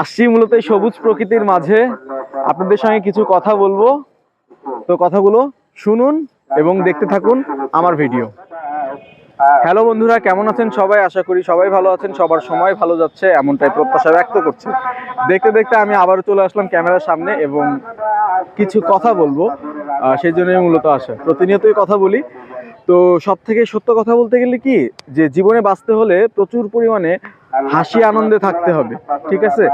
আসছি মূলত সবুজ প্রকৃতির মাঝে। আপনাদের সঙ্গে কিছু কথা বলব। তো কথাগুলো শুনুন এবং দেখতে থাকুন আমার ভিডিও। হ্যালো বন্ধুরা, কেমন আছেন সবাই? আশা করি সবাই ভালো আছেন। সবার সময় ভালো যাচ্ছে, এমনটাই প্রত্যাশা ব্যক্ত করছি। দেখতে দেখতে আমি আবারও চলে আসলাম ক্যামেরার সামনে এবং কিছু কথা বলব সেই জন্যই মূলত আসা। প্রতিনিয়তই কথা বলি। তো সব থেকে সত্য কথা বলতে গেলে কি? যে জীবনে বাঁচতে হলে প্রচুর পরিমাণে হাসি আনন্দে থাকতে হবে, ঠিক আছে?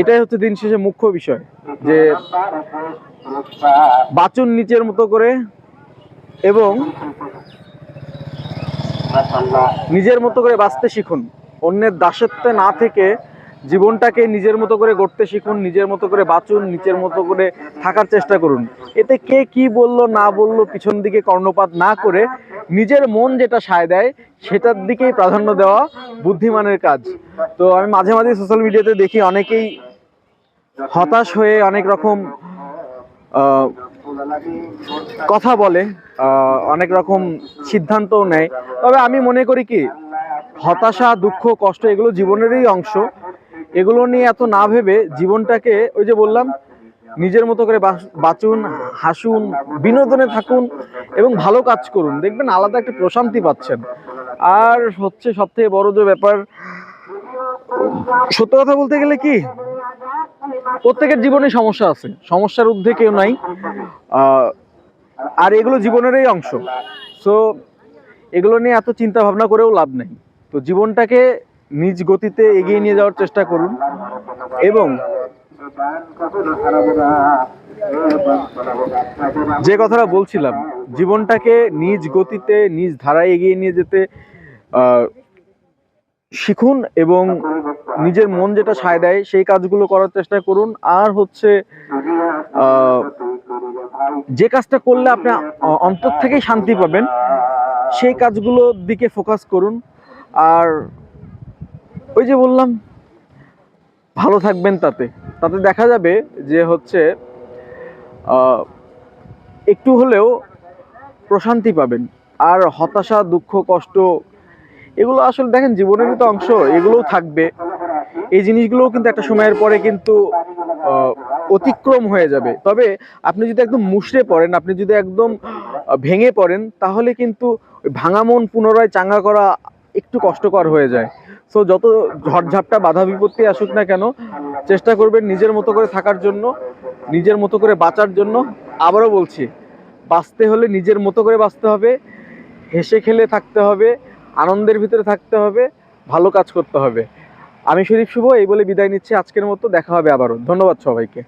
এটাই হচ্ছে দিন শেষে মুখ্য বিষয়, যে বাচুন নিচের মতো করে এবং নিজের মতো করে বাঁচতে শিখুন। অন্যের দাসত্বে না থেকে জীবনটাকে নিজের মতো করে গড়তে শিখুন, নিজের মতো করে বাঁচুন, নিজের মতো করে থাকার চেষ্টা করুন। এতে কে কি বলল, না বলল, পিছন দিকে কর্ণপাত না করে নিজের মন যেটা সায় দেয়, সেটার দিকেই প্রাধান্য দেওয়া বুদ্ধিমানের কাজ। তো আমি মাঝে মাঝে সোশ্যাল মিডিয়াতে দেখি অনেকেই হতাশ হয়ে অনেক রকম কথা বলে অনেক রকম সিদ্ধান্তও নেয়। তবে আমি মনে করি কি, হতাশা, দুঃখ, কষ্ট এগুলো জীবনেরই অংশ। এগুলো নিয়ে এত না ভেবে জীবনটাকে ওই যে বললাম, নিজের মতো করে বাঁচুন, হাসুন, বিনোদনে থাকুন এবং ভালো কাজ করুন। দেখবেন আলাদা একটা প্রশান্তি পাচ্ছেন। আর হচ্ছে সব থেকে বড় যে ব্যাপার, সত্য কথা বলতে গেলে কি, প্রত্যেকের জীবনে সমস্যা আছে। সমস্যার ঊর্ধ্বে কেউ নাই। আর এগুলো জীবনেরই অংশ। সো এগুলো নিয়ে এত চিন্তা ভাবনা করেও লাভ নেই। তো জীবনটাকে নিজ গতিতে এগিয়ে নিয়ে যাওয়ার চেষ্টা করুন এবং যে কথাটা বলছিলাম, জীবনটাকে নিজ গতিতে, নিজ ধারায় এগিয়ে নিয়ে যেতে শিখুন এবং নিজের মন যেটা সায় দেয় সেই কাজগুলো করার চেষ্টা করুন। আর হচ্ছে যে কাজটা করলে আপনি অন্তর থেকেই শান্তি পাবেন, সেই কাজগুলোর দিকে ফোকাস করুন। আর ওই যে বললাম, ভালো থাকবেন তাতে। তাতে দেখা যাবে যে হচ্ছে একটু হলেও প্রশান্তি পাবেন। আর হতাশা, দুঃখ, কষ্ট, এগুলো আসলে দেখেন, জীবনেরই তো অংশ, এগুলোও থাকবে। এই জিনিসগুলোও কিন্তু একটা সময়ের পরে কিন্তু অতিক্রম হয়ে যাবে। তবে আপনি যদি একদম মুষড়ে পড়েন, আপনি যদি একদম ভেঙে পড়েন, তাহলে কিন্তু ভাঙা মন পুনরায় চাঙ্গা করা একটু কষ্টকর হয়ে যায়। সো যত ঝড়ঝাপটা বাধা বিপত্তি আসুক না কেন, চেষ্টা করবেন নিজের মতো করে থাকার জন্য, নিজের মতো করে বাঁচার জন্য। আবারও বলছি, বাঁচতে হলে নিজের মতো করে বাঁচতে হবে, হেসে খেলে থাকতে হবে, আনন্দের ভিতরে থাকতে হবে, ভালো কাজ করতে হবে। আমি শরীফ শুভ, এই বলে বিদায় নিচ্ছি। আজকের মতো দেখা হবে আবারও। ধন্যবাদ সবাইকে।